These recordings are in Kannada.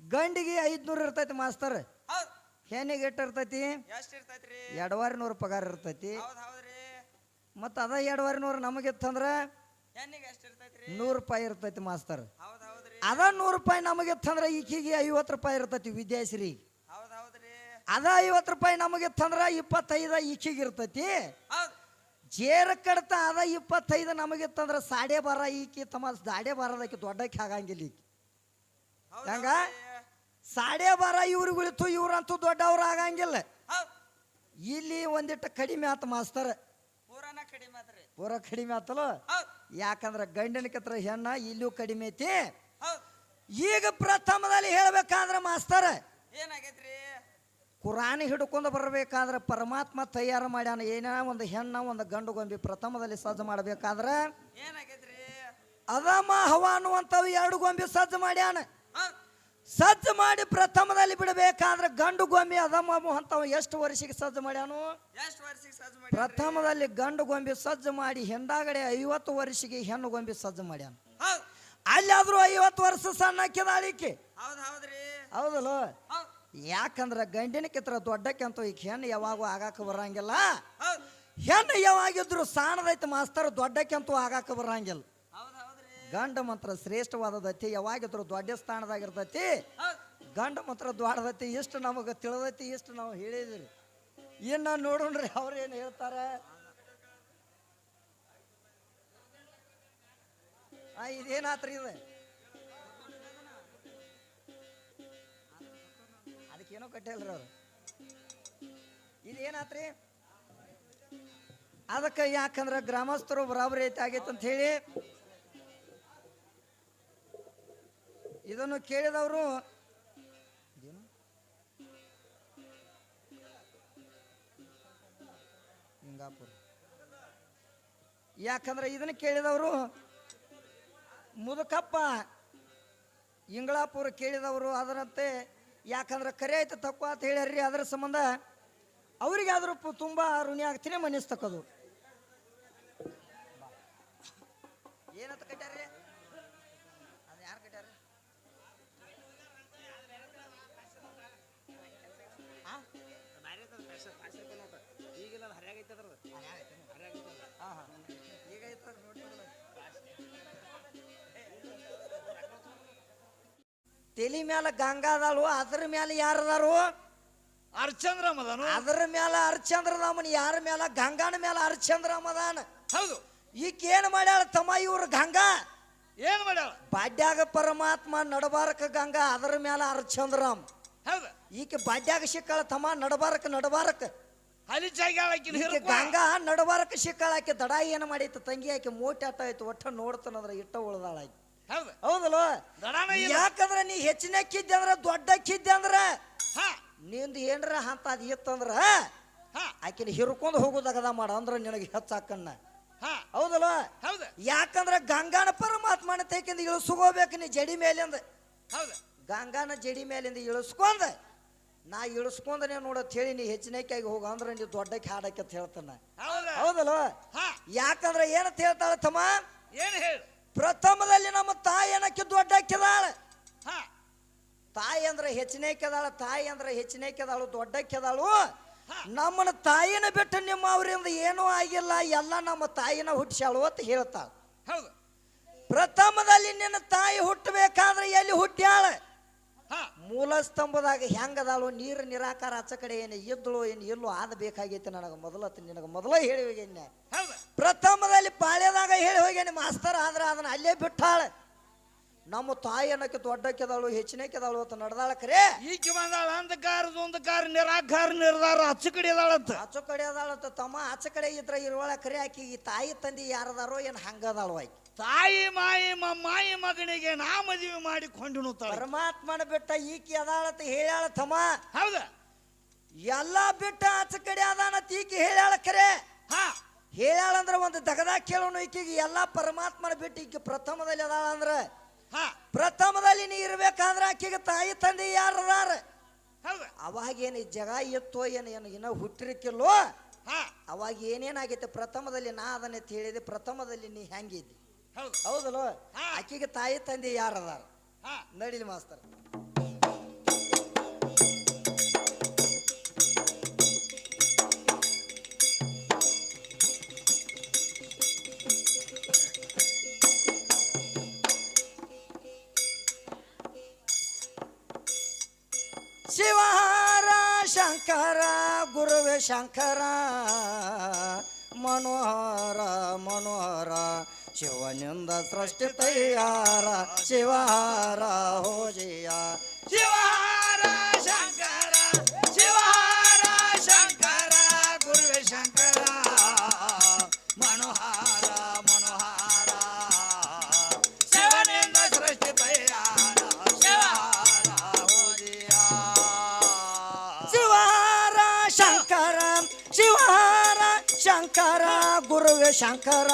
ಗಂಡಿಗೆ ಐದ್ನೂರು ಇರ್ತೈತಿ ಮಾಸ್ತರ್. ಹೆಣ್ಣಿಗೆ ಎಷ್ಟು ಇರ್ತೈತಿ? ಎರಡುವರೆ ನೂರು ಪಗಾರ ಇರ್ತೈತಿ. ಮತ್ತ ಅದ ಎರಡುವರೆ ನೂರು ನಮಗಿತ್ತಂದ್ರೆ ನೂರು ರೂಪಾಯಿ ಇರ್ತೈತಿ ಮಾಸ್ತರ್. ಅದ ನೂರು ರೂಪಾಯಿ ನಮಗಿತ್ತಂದ್ರೆ ಈಕಿಗೆ ಐವತ್ತು ರೂಪಾಯಿ ಇರ್ತೈತಿ ವಿದ್ಯಾಶ್ರೀ. ಅದ ಐವತ್ತು ರೂಪಾಯಿ ನಮಗಿತ್ತಂದ್ರೆ ಇಪ್ಪತ್ತೈದ ಈಕಿಗೆ ಇರ್ತೈತಿ. ಜೇರ ಕಡತ ಅದ ಇಪ್ಪತ್ತೈದು ನಮಗಿತ್ತಂದ್ರೆ ಸಾಡೆ ಬಾರ ಈಕಿ ತಮ್ಮ ಸಾಡೆ ಬಾರದಕ್ಕೆ ದೊಡ್ಡಕ್ಕೆ ಆಗಂಗಿಲ್ಲ ಈಕಿ. ಹಂಗ? ಸಾಡೆ ಬಾರ ಇವ್ರಿಗುಳಿತು ಇವ್ರಂತೂ ದೊಡ್ಡವ್ರು ಆಗಂಗಿಲ್ಲ. ಇಲ್ಲಿ ಒಂದಿಟ್ಟು ಕಡಿಮೆ ಆತ ಮಾಸ್ತರ್. ಪೂರಾನ ಕಡಿಮೆ ಆತ್ರಿ ಪೂರ ಕಡಿಮೆ ಆತಲ್ಲ ಯಾಕಂದ್ರೆ ಗಂಡನ ಕತ್ರ ಹೆಣ್ಣ ಇಲ್ಲೂ ಕಡಿಮೆ ಐತಿ. ಈಗ ಪ್ರಥಮದಲ್ಲಿ ಹೇಳ್ಬೇಕಾದ್ರೆ ಮಾಸ್ತರ್ ಏನಾಗೈತ್ರಿ? ಕುರಾನ್ ಹಿಡ್ಕೊಂಡು ಬರಬೇಕಾದ್ರೆ ಪರಮಾತ್ಮ ತಯಾರು ಮಾಡ್ಯಾನ ಏನ ಒಂದು ಹೆಣ್ಣ ಒಂದು ಗಂಡು ಗೊಂಬಿ ಪ್ರಥಮದಲ್ಲಿ ಸಜ್ಜು ಮಾಡಬೇಕಾದ್ರೆ ಅದಮ ಹವ ಅನ್ನುವಂಥವು ಎರಡು ಗೊಂಬಿ ಸಜ್ಜು ಮಾಡ್ಯಾನ. ಸಜ್ಜ ಮಾಡಿ ಪ್ರಥಮದಲ್ಲಿ ಬಿಡಬೇಕಾದ್ರೆ ಗಂಡು ಗೊಂಬಿ ಅದಮ ಅಂತವ ಎಷ್ಟು ವರ್ಷಕ್ಕೆ ಸಜ್ಜು ಮಾಡ್ಯಾನು? ಎಷ್ಟ್ ವರ್ಷಕ್ಕೆ ಸಜ್ಜು ಮಾಡಿ ಪ್ರಥಮದಲ್ಲಿ ಗಂಡು ಗೊಂಬಿ ಸಜ್ಜು ಮಾಡಿ ಹಿಂದಾಗಡೆ ಐವತ್ತು ವರ್ಷಕ್ಕೆ ಹೆಣ್ಣು ಗೊಂಬಿ ಸಜ್ಜು ಮಾಡ್ಯಾನ. ಅಲ್ಲಾದ್ರೂ ಐವತ್ತು ವರ್ಷ ಸಣ್ಣ ಹಾಕಿದ ಅಳಿಕೆ ಹೌದಲ್ಲ? ಹೌದ್. ಯಾಕಂದ್ರೆ ಗಂಡಿನ ಕಿತ್ರ ದೊಡ್ಡಕ್ಕೆಂತ ಈಗ ಹೆಣ್ಣು ಯಾವಾಗೂ ಆಗಾಕ ಬರಂಗಿಲ್ಲ. ಹೆಣ್ಣು ಯಾವಾಗಿದ್ರು ಸಾಣದೈತೆ ಮಾಸ್ತರ್ ದೊಡ್ಡಕ್ಕೆಂತೂ ಆಗಾಕ ಬರಂಗಿಲ್ಲ. ಗಂಡ ಮಾತ್ರ ಶ್ರೇಷ್ಠವಾದದೈತಿ ಯಾವಾಗಿದ್ರು ದೊಡ್ಡ ಸ್ಥಾನದಾಗಿರ್ತೈತಿ ಗಂಡ ಮಾತ್ರ ದೊಡ್ಡದೈತಿ ಇಷ್ಟು ನಮಗೆ ತಿಳಿದೈತಿ ಇಷ್ಟು ನಾವು ಹೇಳಿದ್ರಿ. ಇನ್ನು ನೋಡೋಣ್ರಿ ಅವ್ರು ಏನು ಹೇಳ್ತಾರೆ. ಆ ಇದೇನಾತ್ರಿ ಇದು? ಅದಕ್ಕೇನೋ ಕಟ್ಟಿಲ್ರಿ ಇದು ಇದೇನಾತ್ರಿ? ಅದಕ್ಕೆ ಯಾಕಂದ್ರೆ ಗ್ರಾಮಸ್ಥರು ಬರಾಬರಿ ಐತಿ ಆಗೈತೆ ಅಂತ ಹೇಳಿ ಇದನ್ನು ಕೇಳಿದವರು ಹಿಂಗಾಪುರ ಯಾಕಂದ್ರೆ ಇದನ್ನ ಕೇಳಿದವರು ಮುದುಕಪ್ಪ ಇಂಗಳಾಪುರ ಕೇಳಿದವರು ಅದರಂತೆ ಯಾಕಂದ್ರೆ ಕರೆ ಆಯ್ತು ತಪ್ಪು ಅಂತ ಹೇಳ್ಯಾರ್ರಿ ಅದರ ಸಂಬಂಧ ಅವ್ರಿಗೆ ಆದ್ರೂ ತುಂಬಾ ಋಣಿ ಆಗ್ತೀನಿ ಮನಸ್ತಕ್ಕದು ತಲಿ ಮ್ಯಾಲ ಗಂಗಾದಳು ಅದ್ರ ಮ್ಯಾಲ ಯಾರದಾರು ಅರ್ಚಂದ್ರಮದನು ಅದ್ರ ಮ್ಯಾಲ ಅರ್ಚಂದ್ರರಾಮನ್ ಯಾರ ಮ್ಯಾಲ? ಗಂಗಾನ ಮ್ಯಾಲ ಹರಿಶ್ಚಂದ್ರಮದಾನ ಹೌದು. ಈಕೇನ್ ಮಾಡ್ಯಾಳ ತಮ್ಮ ಇವ್ರು ಗಂಗಾ? ಏನ್ ಮಾಡ್ಯಾಳ? ಬಾಡ್ಯಾಗ ಪರಮಾತ್ಮ ನಡಬಾರಕ ಗಂಗಾ ಅದರ ಮ್ಯಾಲ ಅರ್ಚಂದ್ರಾಮ್. ಹೌದು. ಈಕೆ ಬಾಡ್ಯಾಗ ಸಿಕ್ಕಾಳ ತಮ್ಮ ನಡಬಾರಕ ನಡಬಾರಕ. ಈಕೆ ಗಂಗಾ ನಡಬಾರಕ ಸಿಕ್ಕಾಳ ಆಕೆ ದಡ ಏನ್ ಮಾಡೈತೆ ತಂಗಿ ಆಕೆ ಮೋಟಿ ಆಟ ಆಯ್ತು ಒಟ್ಟ ನೋಡ್ತಾನಂದ್ರ ಇಟ್ಟ ಉಳ್ದಾಳ ಆಕಿ. ಹೌದು. ಹೌದಲ್ಲ ದಡಾನ ಇಲ್ಲ ಯಾಕಂದ್ರ ನೀ ಹೆಚ್ಚಿನಕ್ಕಿದ್ದೆ ಅಂದ್ರ ದೊಡ್ಡಕ್ಕಿದ್ದೆ ಅಂದ್ರ ಹಾ. ನಿಂದು ಏನ್ರ ಅದ್ ಇತ್ತಂದ್ರ ಹಾ. ಆಕಿನ ಹಿರ್ಕೊಂಡು ಹೋಗೋದಾಗದ ಮಾಡ ಅಂದ್ರ ನಿನಗೆ ಹೆಚ್ಚಾಕಣ್ಣ ಹಾ. ಹೌದಲ್ಲ ಹೌದು. ಯಾಕಂದ್ರ ಗಂಗಾನ ಪರಮಾತ್ಮನ ತೇಕಿಂದ ಇಳಿಸ್ಕೋಬೇಕು ನೀ ಜಡಿ ಮೇಲಿಂದ ಹೌದು. ಗಂಗಾನ ಜಡಿ ಮೇಲಿಂದ ಇಳಿಸ್ಕೊಂಡ ನಾ ಇಳಿಸ್ಕೊಂಡನೆ ನೋಡತ್ ಹೇಳಿ ನೀ ಹೆಚ್ಚಿನಕ್ಕಾಗಿ ಹೋಗ ಅಂದ್ರ ನೀ ದೊಡ್ಡಕ್ಕೆ ಹಾಡಕ್ಕೆ ಅಂತ ಹೇಳ್ತಾನ. ಹೌದ. ಹೌದಲ್ಲ ಹಾ. ಯಾಕಂದ್ರ ಏನಂತ ಹೇಳ್ತಾಳ ತಮ್ಮ? ಏನ್ ಹೇಳು? ಪ್ರಥಮದಲ್ಲಿ ನಮ್ಮ ತಾಯಿ ಏನಕ್ಕೆ ದೊಡ್ಡ ತಾಯಿ ಅಂದ್ರೆ ಹೆಚ್ಚಿನಕ್ಕೆದಾಳ ತಾಯಿ ಅಂದ್ರೆ ಹೆಚ್ಚಿನಕ್ಕೆದಾಳು ದೊಡ್ಡಕ್ಕೆದಾಳು. ನಮ್ಮನ ನಮ್ಮನ್ನ ತಾಯಿನ ಬಿಟ್ಟು ನಿಮ್ಮ ಅವರಿಂದ ಏನೂ ಆಗಿಲ್ಲ ಎಲ್ಲ ನಮ್ಮ ತಾಯಿನ ಹುಟ್ಟಿಸಾಳು ಅಂತ ಹೇಳ್ತಾಳ. ಪ್ರಥಮದಲ್ಲಿ ನಿನ್ನ ತಾಯಿ ಹುಟ್ಟಬೇಕಾದ್ರೆ ಎಲ್ಲಿ ಹುಟ್ಟ್ಯಾಳ? ಮೂಲ ಸ್ತಂಭದಾಗ ಹೆಂಗದಾಳು? ನೀರು ನಿರಾಕಾರ ಆಚ ಕಡೆ ಏನು ಎದ್ದಳು ಏನು ಎಲ್ಲೋ ಆದ ಬೇಕಾಗೈತೆ ನನಗೆ ಮೊದಲ ನಿನಗೆ ಮೊದಲ ಹೇಳಿ ಹೌದು. ಪ್ರಥಮದಲ್ಲಿ ಪಾಳ್ಯದಾಗ ಹೇಳಿ ಹೋಗ್ಯಾನೆ ಮಾಸ್ತರ್ ಆದ್ರೆ ಅದನ್ನ ಅಲ್ಲೇ ಬಿಟ್ಟಾಳ. ನಮ್ಮ ತಾಯಿ ಅನ್ನಕ್ಕೆ ದೊಡ್ಡಕ್ಕೆದಾಳು ಹೆಚ್ಚಿನಕ್ಕೆದಾಳು ಅಂತ ನಡೆದಾಳ ಖರೆ ಈಕೆ ಬಂದಾಳ ಅಂಧಕಾರದ ಒಂದಕಾರ ನಿರಾಕಾರ ನಿರ್ಧಾರ ಅಚ್ಚು ಕಡೆ ಅದಾಳಂತ ಅಚ್ಚು ಕಡೆ ಅದಾಳಂತ ತಮ್ಮ ಆಚೆ ಕಡೆ ಇದ್ರ ಇರುವಳ ಖರೆ ಆಕಿ ಈ ತಾಯಿ ತಂದಿ ಯಾರದಾರೋ ಏನು ಹಂಗದಾಳು ಆಕಿ. ತಾಯಿ ಮಾಯಿ ಮಾಯಿ ಮಗನಿಗೆ ನಾ ಮದುವೆ ಮಾಡಿಕೊಂಡು ಪರಮಾತ್ಮನ ಬಿಟ್ಟ ಈಕಿ ಅದಾಳಂತ ಹೇಳ್ಯಾಳ ತಮ್ಮ. ಹೌದ? ಎಲ್ಲ ಬಿಟ್ಟ ಆಚೆ ಕಡೆ ಅದಾನಂತ ಈಕಿ ಹೇಳ್ಯಾಳ ಹಾ. ಹೇಳ್ಯಾಳಂದ್ರ ಒಂದು ದಗದಾಗ ಕೇಳೋಣ ಈಕಿಗೆ ಎಲ್ಲ ಪರಮಾತ್ಮನ ಬಿಟ್ಟು ಈಕೆ ಪ್ರಥಮದಲ್ಲಿ ಅದಾಳ ಅಂದ್ರ ಪ್ರಥಮದಲ್ಲಿ ನೀ ಇರ್ಬೇಕಾದ್ರ ಆಕೆಗೆ ತಾಯಿ ತಂದೆ ಯಾರು ಅವಾಗ ಏನು ಜಗ ಎತ್ತೋ ಏನು ಏನು ಇನ್ನ ಹುಟ್ಟಿರ್ಕಿಲ್ಲೋ ಹಾ. ಅವಾಗ ಏನೇನಾಗೈತೆ? ಪ್ರಥಮದಲ್ಲಿ ನಾ ಅದನ್ನ ಹೇಳಿದೆ ಪ್ರಥಮದಲ್ಲಿ ನೀ ಹೆಂಗಿದ್ದಿ? ಹೌದು. ಹೌದಲ್ವ. ಆಕಿಗೆ ತಾಯಿ ತಂದೆ ಯಾರದಾರ? ಹಾ. ನಡಿಲಿ ಮಾಸ್ತರ್. ಶಿವಹಾರ ಶಂಕರ ಗುರುವೆ ಶಂಕರ ಮನೋಹರ ಮನೋಹರ ಶಿವನಿಂದ ಸೃಷ್ಟಿ ತಯ್ಯಾರ ಶಿವಹಾರ ಹೋಜಿಯ ಶಿವಹಾರ. ಶಂಕರ ಗುರುವೆ ಶಂಕರ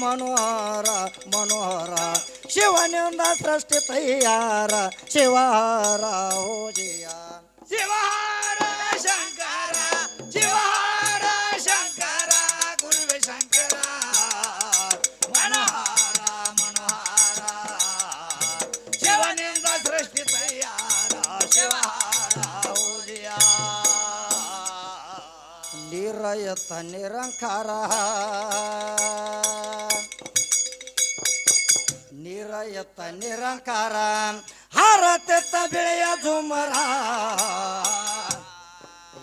ಮನೋಹರ ಮನೋಹರ ಶಿವನಿಂದ ಸೃಷ್ಟಿ ತಯ್ಯಾರ ಶಿವಹಾರ ಹೋಜಿಯ ಶಿವಹಾರ! ನಿರಯತ ನಿರಂಕಾರ. ನಿರಯತ ನಿರಂಕಾರ. ಹಾರತೆತ್ತ ಬೆಳೆಯ ಝುಮರ.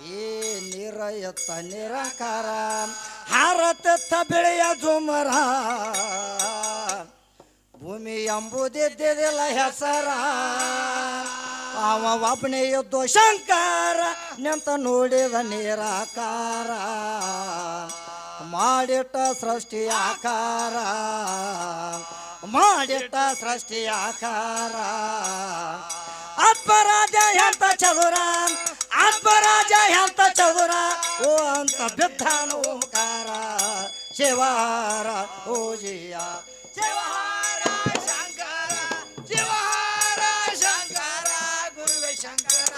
ಈ ನಿರಯತ ನಿರಂಕಾರ. ಹಾರತೆತ್ತ ಬೆಳೆಯ ಝುಮರ. ಭೂಮಿ ಎಂಬುದಿದ್ದಿಲ್ಲ ಹೆಸರ. ಅವ ಒಬ್ಬನೇ ಎದ್ದು ಶಂಕರ. ನಿಂತ ನೋಡಿದ ನಿರಾಕಾರ, ಮಾಡಿಟ್ಟ ಸೃಷ್ಟಿ ಆಕಾರ, ಮಾಡಿಟ್ಟ ಸೃಷ್ಟಿ ಆಕಾರ. ಅತ್ಪರಾಜ ಎಂತ ಚದುರ ಅತ್ಪರಾಜ ಎಂತ ಚದುರ, ಓ ಅಂತ ಬಿದ್ದಾನ ಓಂಕಾರ. ಶಿವಾರ ಓಜಿಯ ಶಿವಹಾರ ಶಂಕರ ಶಿವಹಾರ ಶಂಕರ, ಗುರುವೆ ಶಂಕರ.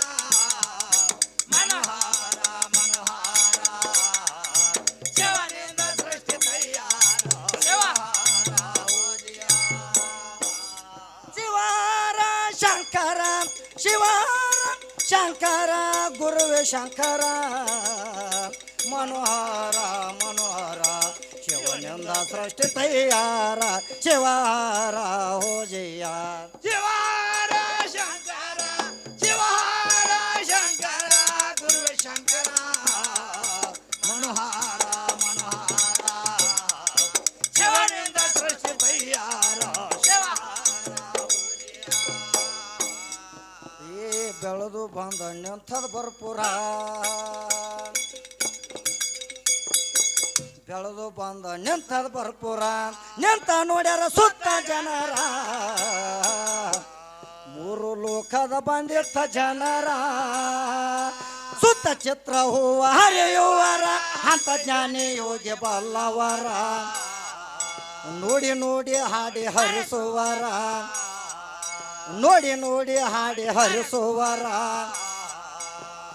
ಶಂಕರ ಗುರುವೆ ಶಂಕರ ಮನೋಹರ ಮನೋಹರ ಶಿವನಿಂದ ಸೃಷ್ಟಿ ತಯ್ಯಾರ ಶಿವಾರ ಹೋಜಯ್ಯ ಬಂದ ನಿಂತದ ಬರ್ಪುರ. ಬೆಳೆದು ಬಂದ ನಿಂತದ ಬರ್ಪುರ. ನಿಂತ ನೋಡ್ಯಾರ ಸುತ್ತ ಜನರ. ಮೂರು ಲೋಕದ ಬಂದಿತ್ತ ಜನರ. ಸುತ್ತ ಚಿತ್ರ ಹೂವ ಹರಿಯುವರ. ಅಂತ ಜ್ಞಾನಿ ಯೋಗಿ ಬಲ್ಲವರ. ನೋಡಿ ನೋಡಿ ಹಾಡಿ ಹರಿಸುವರ. ನೋಡಿ ನೋಡಿ ಹಾಡಿ ಹರಿಸುವರ.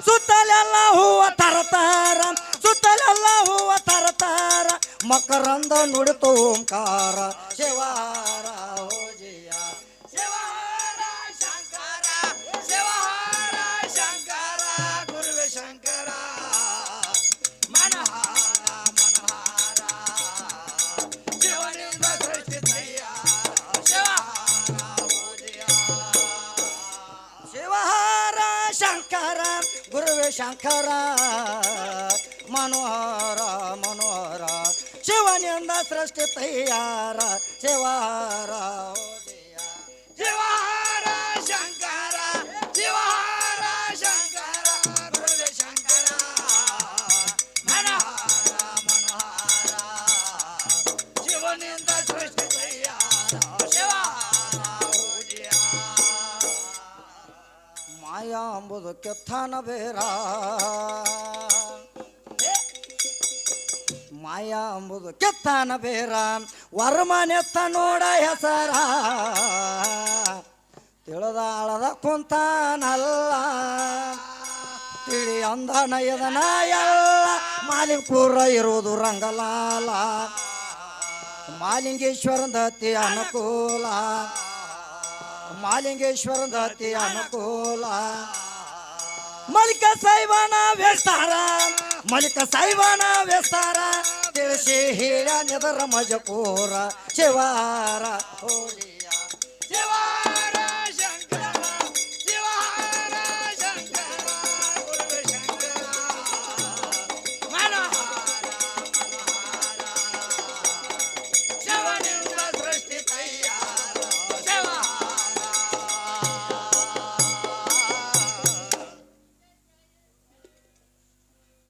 ಸುತ್ತಲೆಲ್ಲ ಹೂವ ತರತಾರ ಸುತ್ತಲೆಲ್ಲ ಹೂವ ತರತಾರ. ಮಕರಂದ ನುಡಿತು ಓಂಕಾರ ಶಿವಾರ. ಶಂಕರ ಮನೋಹರ ಮನೋಹರ. ಶಿವನಿಂದ ಸೃಷ್ಟಿ ತಯ್ಯಾರ ಶಿವಾರ. ಕೆತ್ತಾನ ಬೇರ ಮಾಯಾ ಅಂಬುದು ಕೆತ್ತಾನ ಬೇರ ವರ್ಮನೆತ್ತ ನೋಡ ಹೆಸರ. ತಿಳಿದ ಅಳದ ಕುಂತಾನಲ್ಲ. ತಿಳಿ ಅಂದನ ಎದನ ಎಲ್ಲ. ಮಾಲಿಕೂರ ಇರುವುದು ರಂಗಲಾಲ. ಮಾಲಿಂಗೇಶ್ವರದ ಅತಿ ಅನುಕೂಲ. ಮಾಲಿಂಗೇಶ್ವರದ ಅತಿ ಅನುಕೂಲ. ಮಲಿಕ ಸೈವನ ವೇಸ್ತಾರ ಮಲಿಕ ಸೈವನ ವೇಸ್ತಾರ ತಿಳಿಸಿ ಹೇಳ ನೆದರ ಮಜಪೂರ ಶಿವಾರ ಹೋಗಿ